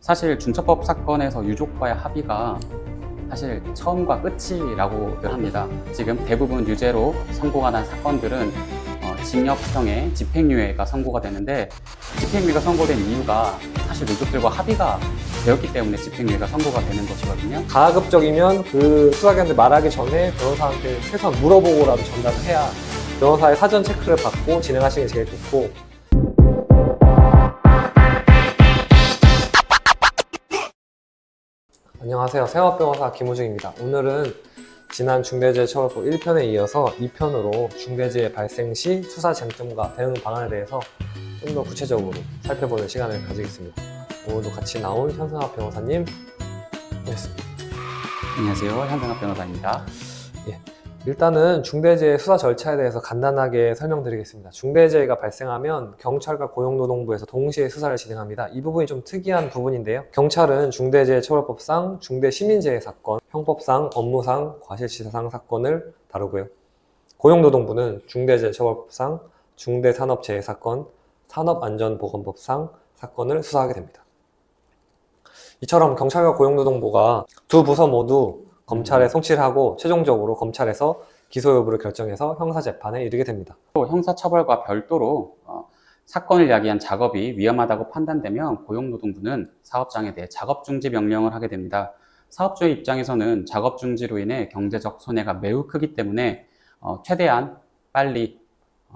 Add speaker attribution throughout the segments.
Speaker 1: 사실 중첩법 사건에서 유족과의 합의가 사실 처음과 끝이라고들 합니다. 지금 대부분 유죄로 선고가 난 사건들은 어, 징역형의 집행유예가 선고가 되는데 집행유예가 선고된 이유가 사실 유족들과 합의가 되었기 때문에 집행유예가 선고가 되는 것이거든요.
Speaker 2: 가급적이면 그 수사기관한테 말하기 전에 변호사한테 최소한 물어보고라도 전달을 해야 변호사의 사전 체크를 받고 진행하시는 게 제일 좋고 안녕하세요. 생업변호사 김우중입니다. 오늘은 지난 중대재해 처벌법 1편에 이어서 2편으로 중대재해 발생 시 수사 쟁점과 대응 방안에 대해서 좀 더 구체적으로 살펴보는 시간을 가지겠습니다. 오늘도 같이 나온 현승학 변호사님 모셨습니다.
Speaker 1: 안녕하세요. 현상학 변호사입니다.
Speaker 2: 일단은 중대재해 수사 절차에 대해서 간단하게 설명드리겠습니다. 중대재해가 발생하면 경찰과 고용노동부에서 동시에 수사를 진행합니다. 이 부분이 좀 특이한 부분인데요. 경찰은 중대재해처벌법상 중대시민재해 사건, 형법상 업무상 과실치사상 사건을 다루고요. 고용노동부는 중대재해처벌법상 중대산업재해 사건, 산업안전보건법상 사건을 수사하게 됩니다. 이처럼 경찰과 고용노동부가 두 부서 모두 검찰에 송치를 하고 최종적으로 검찰에서 기소 여부를 결정해서 형사 재판에 이르게 됩니다.
Speaker 1: 또 형사 처벌과 별도로 어, 사건을 야기한 작업이 위험하다고 판단되면 고용노동부는 사업장에 대해 작업 중지 명령을 하게 됩니다. 사업주의 입장에서는 작업 중지로 인해 경제적 손해가 매우 크기 때문에 어, 최대한 빨리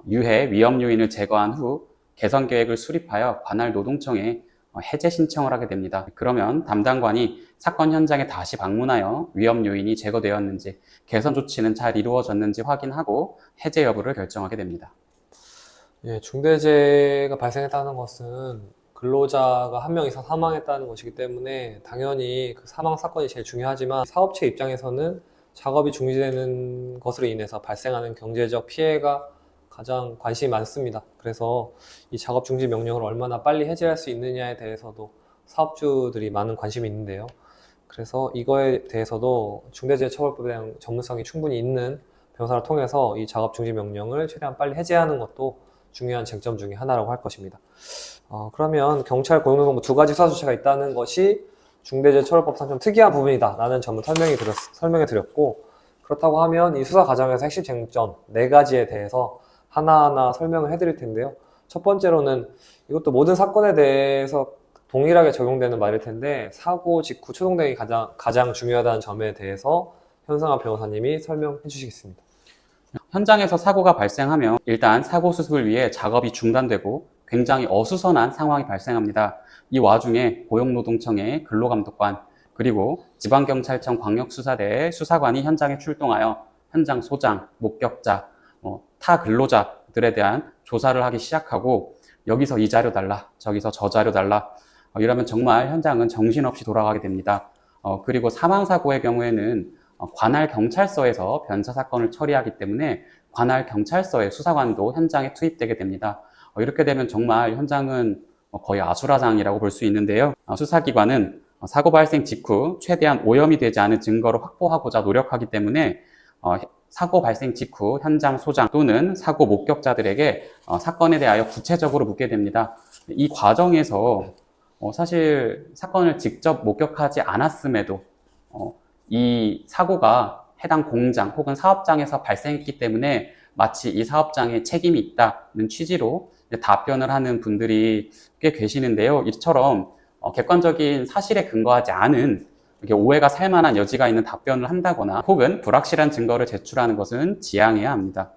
Speaker 1: 유해 위험 요인을 제거한 후 개선 계획을 수립하여 관할 노동청에 어, 해제 신청을 하게 됩니다. 그러면 담당관이 사건 현장에 다시 방문하여 위험 요인이 제거되었는지 개선 조치는 잘 이루어졌는지 확인하고 해제 여부를 결정하게 됩니다.
Speaker 2: 예, 중대재해가 발생했다는 것은 근로자가 한 명 이상 사망했다는 것이기 때문에 당연히 그 사망 사건이 제일 중요하지만 사업체 입장에서는 작업이 중지되는 것으로 인해서 발생하는 경제적 피해가 가장 관심이 많습니다. 그래서 이 작업 중지 명령을 얼마나 빨리 해제할 수 있느냐에 대해서도 사업주들이 많은 관심이 있는데요. 그래서 이거에 대해서도 중대재해처벌법에 대한 전문성이 충분히 있는 변호사를 통해서 이 작업 중지 명령을 최대한 빨리 해제하는 것도 중요한 쟁점 중에 하나라고 할 것입니다. 어, 그러면 경찰 고용노동부 두 가지 수사 조치가 있다는 것이 중대재해처벌법상 좀 특이한 부분이다 라는 점을 설명해, 드렸, 설명해 드렸고 그렇다고 하면 이 수사 과정에서 핵심 쟁점 네 가지에 대해서 하나하나 설명을 해드릴 텐데요. 첫 번째로는 이것도 모든 사건에 대해서 동일하게 적용되는 말일 텐데 사고 직후 초동댕이 가장 가장 중요하다는 점에 대해서 현상아 변호사님이 설명해 주시겠습니다.
Speaker 1: 현장에서 사고가 발생하면 일단 사고 수습을 위해 작업이 중단되고 굉장히 어수선한 상황이 발생합니다. 이 와중에 고용노동청의 근로감독관 그리고 지방경찰청 광역수사대의 수사관이 현장에 출동하여 현장 소장, 목격자, 어, 타 근로자들에 대한 조사를 하기 시작하고 여기서 이 자료 달라, 저기서 저 자료 달라 어, 이러면 정말 현장은 정신없이 돌아가게 됩니다. 어, 그리고 사망 사고의 경우에는 어, 관할 경찰서에서 변사 사건을 처리하기 때문에 관할 경찰서의 수사관도 현장에 투입되게 됩니다. 어, 이렇게 되면 정말 현장은 어, 거의 아수라장이라고 볼 수 있는데요. 어, 수사기관은 어, 사고 발생 직후 최대한 오염이 되지 않은 증거를 확보하고자 노력하기 때문에 어, 사고 발생 직후 현장 소장 또는 사고 목격자들에게 어, 사건에 대하여 구체적으로 묻게 됩니다. 이 과정에서 어, 사실 사건을 직접 목격하지 않았음에도 어, 이 사고가 해당 공장 혹은 사업장에서 발생했기 때문에 마치 이 사업장에 책임이 있다는 취지로 답변을 하는 분들이 꽤 계시는데요. 이처럼 어, 객관적인 사실에 근거하지 않은 이렇게 오해가 살 만한 여지가 있는 답변을 한다거나 혹은 불확실한 증거를 제출하는 것은 지양해야 합니다.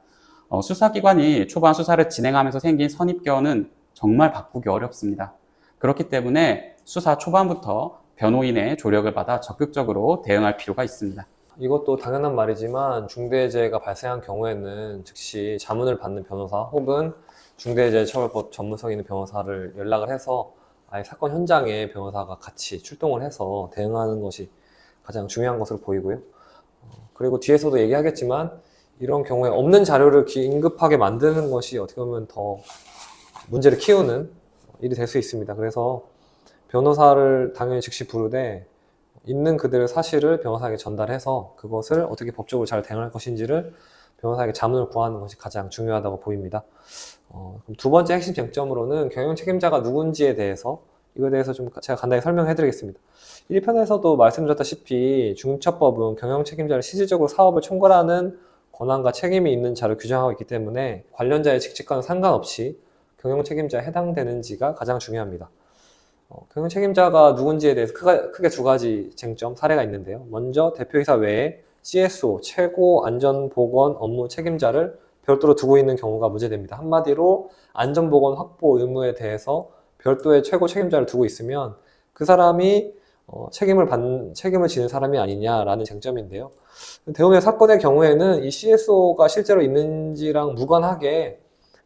Speaker 1: 어, 수사기관이 초반 수사를 진행하면서 생긴 선입견은 정말 바꾸기 어렵습니다. 그렇기 때문에 수사 초반부터 변호인의 조력을 받아 적극적으로 대응할 필요가 있습니다.
Speaker 2: 이것도 당연한 말이지만 중대재해가 발생한 경우에는 즉시 자문을 받는 변호사 혹은 중대재해처벌법 전문성 있는 변호사를 연락을 해서 아예 사건 현장에 변호사가 같이 출동을 해서 대응하는 것이 가장 중요한 것으로 보이고요. 어, 그리고 뒤에서도 얘기하겠지만 이런 경우에 없는 자료를 긴급하게 만드는 것이 어떻게 보면 더 문제를 키우는 일이 될 수 있습니다. 그래서 변호사를 당연히 즉시 부르되 있는 그대로 사실을 변호사에게 전달해서 그것을 어떻게 법적으로 잘 대응할 것인지를 변호사에게 자문을 구하는 것이 가장 중요하다고 보입니다. 어, 두 번째 핵심 쟁점으로는 경영 책임자가 누군지에 대해서 이거에 대해서 좀 제가 간단히 설명해 드리겠습니다. 1편에서도 말씀드렸다시피 중처법은 경영 책임자를 실질적으로 사업을 총괄하는 권한과 책임이 있는 자를 규정하고 있기 때문에 관련자의 직책과는 상관없이 경영 책임자에 해당되는지가 가장 중요합니다. 어, 경영 책임자가 누군지에 대해서 크가- 크게 두 가지 쟁점 사례가 있는데요. 먼저 대표이사 외에 CSO 최고 안전보건 업무 책임자를 별도로 두고 있는 경우가 문제됩니다. 한마디로 안전보건 확보 의무에 대해서 별도의 최고 책임자를 두고 있으면 그 사람이 어, 책임을 받 책임을 지는 사람이 아니냐라는 쟁점인데요. 대우의 사건의 경우에는 이 CSO가 실제로 있는지랑 무관하게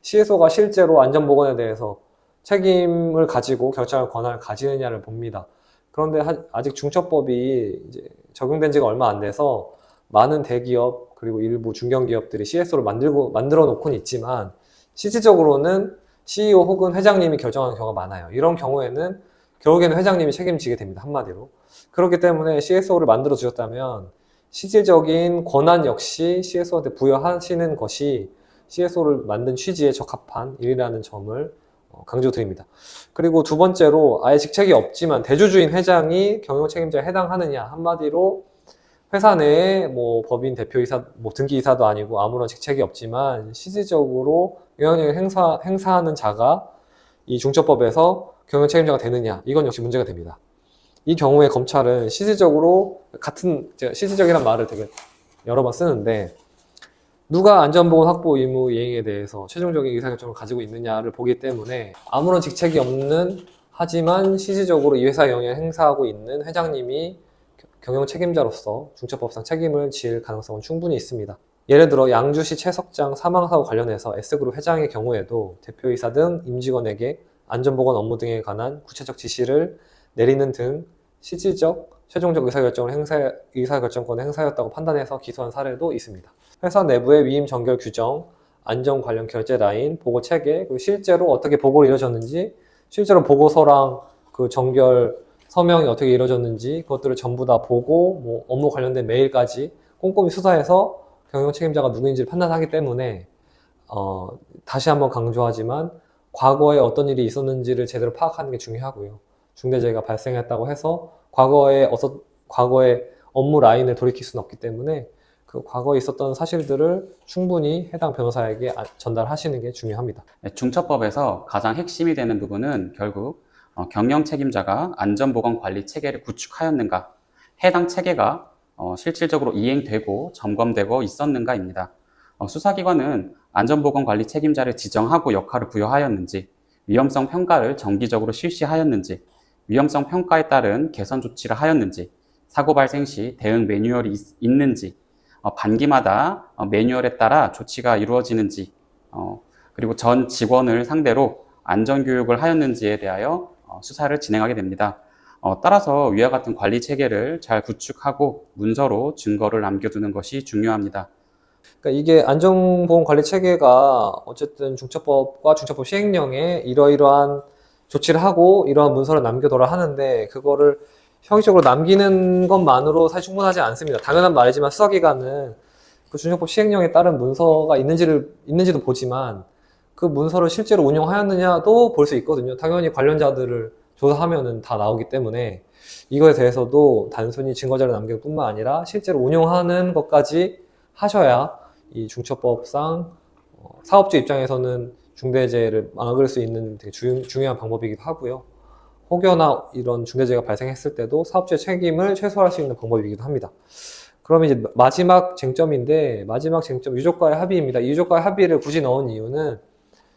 Speaker 2: CSO가 실제로 안전보건에 대해서 책임을 가지고 결정할 권한을 가지느냐를 봅니다. 그런데 하- 아직 중처법이 이제 적용된 지가 얼마 안 돼서 많은 대기업 그리고 일부 중견기업들이 CSO를 만들고 만들어 놓고는 있지만 실질적으로는 CEO 혹은 회장님이 결정하는 경우가 많아요. 이런 경우에는 결국에는 회장님이 책임지게 됩니다. 한마디로. 그렇기 때문에 CSO를 만들어 주셨다면 실질적인 권한 역시 CSO한테 부여하시는 것이 CSO를 만든 취지에 적합한 일이라는 점을 어, 강조드립니다. 그리고 두 번째로 아예 직책이 없지만 대주주인 회장이 경영 책임자에 해당하느냐 한마디로 회사 내에 뭐 법인 대표이사, 뭐 등기이사도 아니고 아무런 직책이 없지만 실질적으로 영향력을 행사, 행사하는 자가 이 중처법에서 경영 책임자가 되느냐 이건 역시 문제가 됩니다. 이 경우에 검찰은 실질적으로 같은 제가 실질적이란 말을 되게 여러 번 쓰는데 누가 안전보건 확보 의무 이행에 대해서 최종적인 의사결정을 가지고 있느냐를 보기 때문에 아무런 직책이 없는 하지만 실질적으로 이 회사 영향을 행사하고 있는 회장님이 겨- 경영 책임자로서 중처법상 책임을 질 가능성은 충분히 있습니다. 예를 들어 양주시 최석장 사망 사고 관련해서 S그룹 회장의 경우에도 대표이사 등 임직원에게 안전보건 업무 등에 관한 구체적 지시를 내리는 등 실질적 최종적 의사결정을 행사, 의사결정권을 행사했다고 판단해서 기소한 사례도 있습니다. 회사 내부의 위임 정결 규정, 안전 관련 결제 라인, 보고 체계, 그리고 실제로 어떻게 보고를 이루어졌는지, 실제로 보고서랑 그 정결 서명이 어떻게 이루어졌는지 그것들을 전부 다 보고 뭐 업무 관련된 메일까지 꼼꼼히 수사해서 경영 책임자가 누구인지를 판단하기 때문에 어, 다시 한번 강조하지만 과거에 어떤 일이 있었는지를 제대로 파악하는 게 중요하고요. 중대재해가 발생했다고 해서 과거에 어서 과거에 업무 라인을 돌이킬 수는 없기 때문에 그 과거에 있었던 사실들을 충분히 해당 변호사에게 아- 전달하시는 게 중요합니다.
Speaker 1: 네, 중처법에서 가장 핵심이 되는 부분은 결국 어, 경영 책임자가 안전보건 관리 체계를 구축하였는가, 해당 체계가 어, 실질적으로 이행되고 점검되고 있었는가입니다. 어, 수사기관은 안전보건 관리 책임자를 지정하고 역할을 부여하였는지, 위험성 평가를 정기적으로 실시하였는지, 위험성 평가에 따른 개선 조치를 하였는지, 사고 발생 시 대응 매뉴얼이 있, 있는지, 어, 반기마다 어, 매뉴얼에 따라 조치가 이루어지는지, 어, 그리고 전 직원을 상대로 안전교육을 하였는지에 대하여 어, 수사를 진행하게 됩니다. 어, 따라서 위와 같은 관리 체계를 잘 구축하고 문서로 증거를 남겨두는 것이 중요합니다.
Speaker 2: 그러니까 이게 안전보건 관리 체계가 어쨌든 중처법과 중처법 시행령에 이러이러한 조치를 하고 이러한 문서를 남겨둬라 하는데 그거를 형식적으로 남기는 것만으로 사실 충분하지 않습니다. 당연한 말이지만 수사기관은 그 중처법 시행령에 따른 문서가 있는지를 있는지도 보지만 그 문서를 실제로 운영하였느냐도 볼 수 있거든요. 당연히 관련자들을 조사하면은 다 나오기 때문에 이거에 대해서도 단순히 증거자를 남길 뿐만 아니라 실제로 운영하는 것까지 하셔야 이 중처법상 어, 사업주 입장에서는 중대재해를 막을 수 있는 되게 주, 중요한 방법이기도 하고요. 혹여나 이런 중대재해가 발생했을 때도 사업주의 책임을 최소화할 수 있는 방법이기도 합니다. 그러면 이제 마지막 쟁점인데 마지막 쟁점 유족과의 합의입니다. 이 유족과의 합의를 굳이 넣은 이유는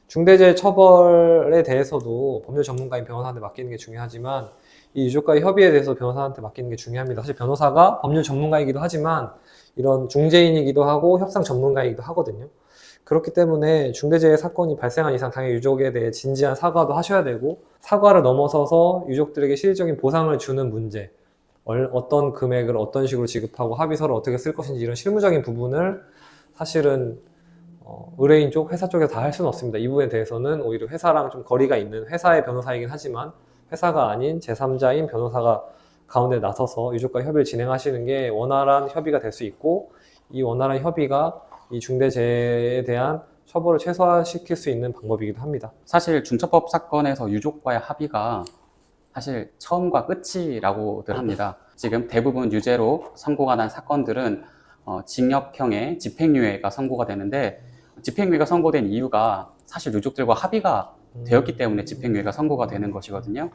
Speaker 2: 중대재해 처벌에 대해서도 법률 전문가인 변호사한테 맡기는 게 중요하지만 이 유족과의 협의에 대해서 변호사한테 맡기는 게 중요합니다. 사실 변호사가 법률 전문가이기도 하지만 이런 중재인이기도 하고 협상 전문가이기도 하거든요. 그렇기 때문에 중대재해 사건이 발생한 이상 당연히 유족에 대해 진지한 사과도 하셔야 되고 사과를 넘어서서 유족들에게 실질적인 보상을 주는 문제 얼- 어떤 금액을 어떤 식으로 지급하고 합의서를 어떻게 쓸 것인지 이런 실무적인 부분을 사실은 어, 의뢰인 쪽, 회사 쪽에서 다 할 수는 없습니다. 이 부분에 대해서는 오히려 회사랑 좀 거리가 있는 회사의 변호사이긴 하지만 회사가 아닌 제3자인 변호사가 가운데 나서서 유족과 협의를 진행하시는 게 원활한 협의가 될 수 있고 이 원활한 협의가 이 중대재해에 대한 처벌을 최소화시킬 수 있는 방법이기도 합니다.
Speaker 1: 사실 중처법 사건에서 유족과의 합의가 사실 처음과 끝이라고들 합니다. 지금 대부분 유죄로 선고가 난 사건들은 어, 징역형의 집행유예가 선고가 되는데 집행유예가 선고된 이유가 사실 유족들과 합의가 되었기 때문에 집행유예가 선고가 되는 것이거든요.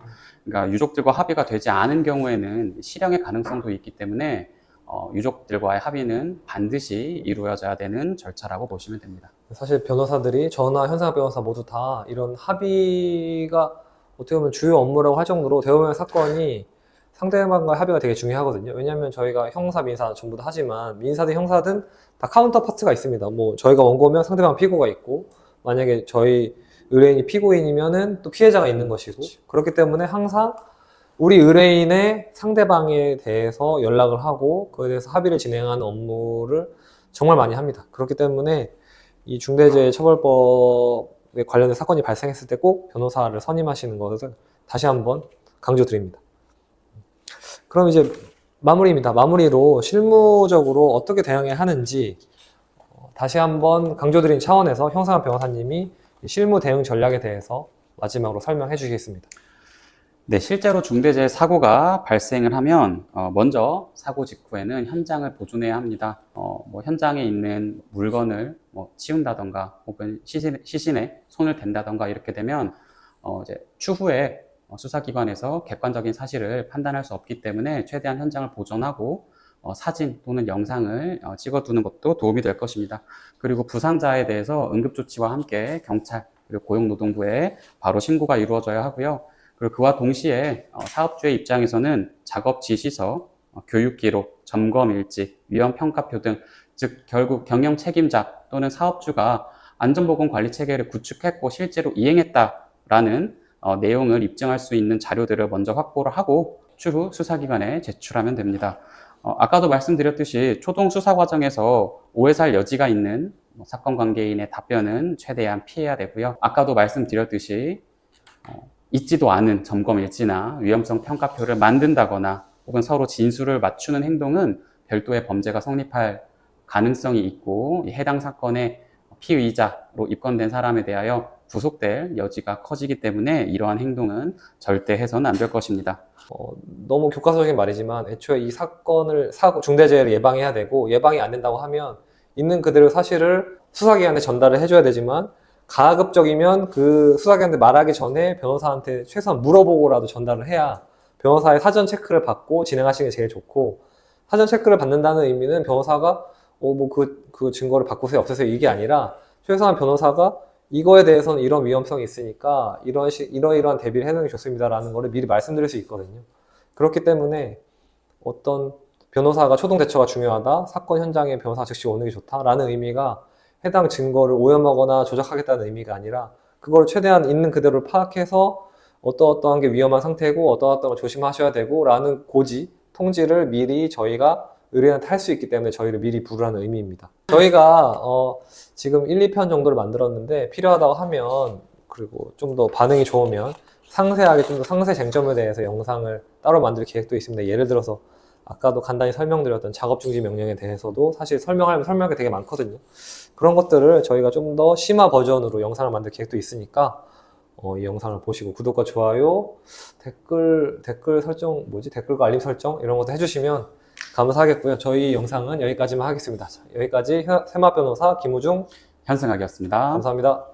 Speaker 1: 그러니까 유족들과 합의가 되지 않은 경우에는 실형의 가능성도 있기 때문에 어, 유족들과의 합의는 반드시 이루어져야 되는 절차라고 보시면 됩니다.
Speaker 2: 사실 변호사들이 저나 현상 변호사 모두 다 이런 합의가 어떻게 보면 주요 업무라고 할 정도로 대부분의 사건이 상대방과의 합의가 되게 중요하거든요. 왜냐하면 저희가 형사, 민사 전부 다 하지만 민사든 형사든 다 카운터 파트가 있습니다. 뭐 저희가 원고면 상대방 피고가 있고 만약에 저희 의뢰인이 피고인이면은 또 피해자가 있는 것이고 그렇기 때문에 항상 우리 의뢰인의 상대방에 대해서 연락을 하고 그에 대해서 합의를 진행하는 업무를 정말 많이 합니다. 그렇기 때문에 이 중대재해처벌법에 관련된 사건이 발생했을 때 꼭 변호사를 선임하시는 것을 다시 한번 강조드립니다. 그럼 이제 마무리입니다. 마무리로 실무적으로 어떻게 대응해야 하는지 어, 다시 한번 강조드린 차원에서 형상한 변호사님이 이 실무 대응 전략에 대해서 마지막으로 설명해 주시겠습니다.
Speaker 1: 네, 실제로 중대재해 사고가 발생을 하면 어, 먼저 사고 직후에는 현장을 보존해야 합니다. 어, 뭐 현장에 있는 물건을 뭐 치운다던가 혹은 시신, 시신에 손을 댄다던가 이렇게 되면 어, 이제 추후에 어, 수사기관에서 객관적인 사실을 판단할 수 없기 때문에 최대한 현장을 보존하고 어, 사진 또는 영상을 어, 찍어두는 것도 도움이 될 것입니다. 그리고 부상자에 대해서 응급조치와 함께 경찰 그리고 고용노동부에 바로 신고가 이루어져야 하고요. 그리고 그와 동시에 어, 사업주의 입장에서는 작업 지시서, 어, 교육 기록, 점검 일지, 위험 평가표 등, 즉 결국 경영 책임자 또는 사업주가 안전보건 관리 체계를 구축했고 실제로 이행했다라는 어, 내용을 입증할 수 있는 자료들을 먼저 확보를 하고 추후 수사기관에 제출하면 됩니다. 어, 아까도 말씀드렸듯이 초동 수사 과정에서 오해 살 여지가 있는 뭐 사건 관계인의 답변은 최대한 피해야 되고요. 아까도 말씀드렸듯이 어, 있지도 않은 점검 일지나 위험성 평가표를 만든다거나 혹은 서로 진술을 맞추는 행동은 별도의 범죄가 성립할 가능성이 있고 이 해당 사건의 피의자로 입건된 사람에 대하여 구속될 여지가 커지기 때문에 이러한 행동은 절대 해서는 안 될 것입니다.
Speaker 2: 어, 너무 교과서적인 말이지만 애초에 이 사건을 사고 중대재해를 예방해야 되고 예방이 안 된다고 하면 있는 그대로 사실을 수사기관에 전달을 해줘야 되지만 가급적이면 그 수사기관한테 말하기 전에 변호사한테 최소한 물어보고라도 전달을 해야 변호사의 사전 체크를 받고 진행하시는 게 제일 좋고 사전 체크를 받는다는 의미는 변호사가 어 뭐그 그 증거를 바꾸세요 없애세요 이게 아니라 최소한 변호사가 이거에 대해서는 이런 위험성이 있으니까 이런 시, 이러이러한 대비를 해놓는 게 좋습니다라는 거를 미리 말씀드릴 수 있거든요. 그렇기 때문에 어떤 변호사가 초동 대처가 중요하다, 사건 현장에 변호사 즉시 오는 게 좋다라는 의미가 해당 증거를 오염하거나 조작하겠다는 의미가 아니라 그걸 최대한 있는 그대로 파악해서 어떠어떠한 게 위험한 상태고 어떠어떠한 걸 조심하셔야 되고라는 고지, 통지를 미리 저희가 의뢰인한테 할 수 있기 때문에 저희를 미리 부르라는 의미입니다. 저희가 어, 지금 1, 2편 정도를 만들었는데 필요하다고 하면 그리고 좀 더 반응이 좋으면 상세하게 좀 더 상세 쟁점에 대해서 영상을 따로 만들 계획도 있습니다. 예를 들어서 아까도 간단히 설명드렸던 작업 중지 명령에 대해서도 사실 설명하려면 설명할 게 되게 많거든요. 그런 것들을 저희가 좀 더 심화 버전으로 영상을 만들 계획도 있으니까 어, 이 영상을 보시고 구독과 좋아요, 댓글 댓글 설정 뭐지 댓글과 알림 설정 이런 것도 해주시면 감사하겠고요. 저희 영상은 여기까지만 하겠습니다. 자, 여기까지 세마 변호사 김우중
Speaker 1: 현승학이었습니다.
Speaker 2: 감사합니다.